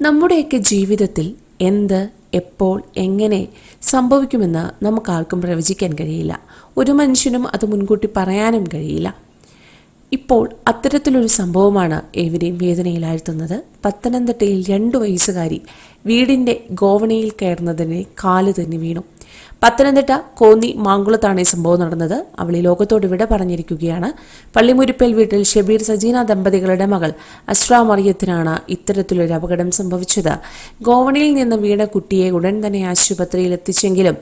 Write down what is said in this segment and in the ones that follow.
നമ്മുടെയൊക്കെ ജീവിതത്തിൽ എന്ത് എപ്പോൾ എങ്ങനെ സംഭവിക്കുമെന്ന് നമുക്കാർക്കും പ്രവചിക്കാൻ കഴിയില്ല. ഒരു മനുഷ്യനും അത് മുൻകൂട്ടി പറയാനും കഴിയില്ല. ഇപ്പോൾ അത്തരത്തിലൊരു സംഭവമാണ് ഏവരെയും വേദനയിലാഴ്ത്തുന്നത്. പത്തനംതിട്ടയിൽ രണ്ടു വയസ്സുകാരി വീടിന്റെ ഗോവണിയിൽ കയറുന്നതിനെ കാൽ തന്നെ വീണു. പത്തനംതിട്ട കോന്നി മാങ്കുളത്താണ് ഈ സംഭവം നടന്നത്. അവൾ ഈ ലോകത്തോട് വിട പറഞ്ഞിരിക്കുകയാണ്. പള്ളിമുരിപ്പൽ വീട്ടിൽ ഷബീർ സജീന ദമ്പതികളുടെ മകൾ അസ്ര മറിയത്തിനാണ് ഇത്തരത്തിലൊരു അപകടം സംഭവിച്ചത്. ഗോവണിയിൽ നിന്ന് വീണ കുട്ടിയെ ഉടൻ തന്നെ ആശുപത്രിയിൽ എത്തിച്ചെങ്കിലും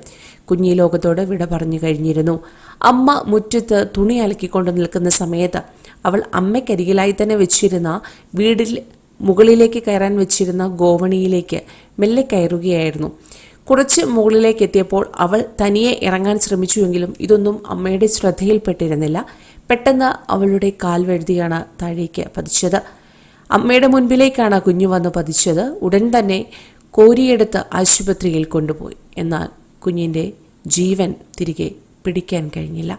കുഞ്ഞി ലോകത്തോട് വിട പറഞ്ഞു കഴിഞ്ഞിരുന്നു. അമ്മ മുറ്റത്ത് തുണി അലക്കിക്കൊണ്ട് നിൽക്കുന്ന സമയത്ത് അവൾ അമ്മയ്ക്കരികിലായി തന്നെ വെച്ചിരുന്ന വീടിൽ മുകളിലേക്ക് കയറാൻ വെച്ചിരുന്ന ഗോവണിയിലേക്ക് മെല്ലെ കയറുകയായിരുന്നു. കുറച്ച് മുകളിലേക്ക് എത്തിയപ്പോൾ അവൾ തനിയെ ഇറങ്ങാൻ ശ്രമിച്ചുവെങ്കിലും ഇതൊന്നും അമ്മയുടെ ശ്രദ്ധയിൽപ്പെട്ടിരുന്നില്ല. പെട്ടെന്ന് അവളുടെ കാൽ വഴുതിയാണ് താഴേക്ക് പതിച്ചത്. അമ്മയുടെ മുൻപിലേക്കാണ് കുഞ്ഞു വന്ന് പതിച്ചത്. ഉടൻ തന്നെ കോരിയെടുത്ത് ആശുപത്രിയിൽ കൊണ്ടുപോയി. എന്നാൽ കുഞ്ഞിന്റെ ജീവൻ തിരികെ പിടിക്കാൻ കഴിഞ്ഞില്ല.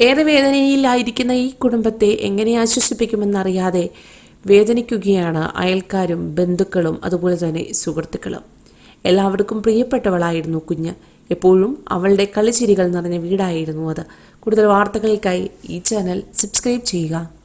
ഏറെ വേദനയിലായിരിക്കുന്ന ഈ കുടുംബത്തെ എങ്ങനെ ആശ്വസിപ്പിക്കുമെന്നറിയാതെ വേദനിക്കുകയാണ് അയൽക്കാരും ബന്ധുക്കളും അതുപോലെ തന്നെ സുഹൃത്തുക്കളും. എല്ലാവർക്കും പ്രിയപ്പെട്ടവളായിരുന്നു കുഞ്ഞ്. എപ്പോഴും അവളുടെ കളിച്ചിരികൾ നിറഞ്ഞ വീടായിരുന്നു അത്. കൂടുതൽ വാർത്തകൾക്കായി ഈ ചാനൽ സബ്സ്ക്രൈബ് ചെയ്യുക.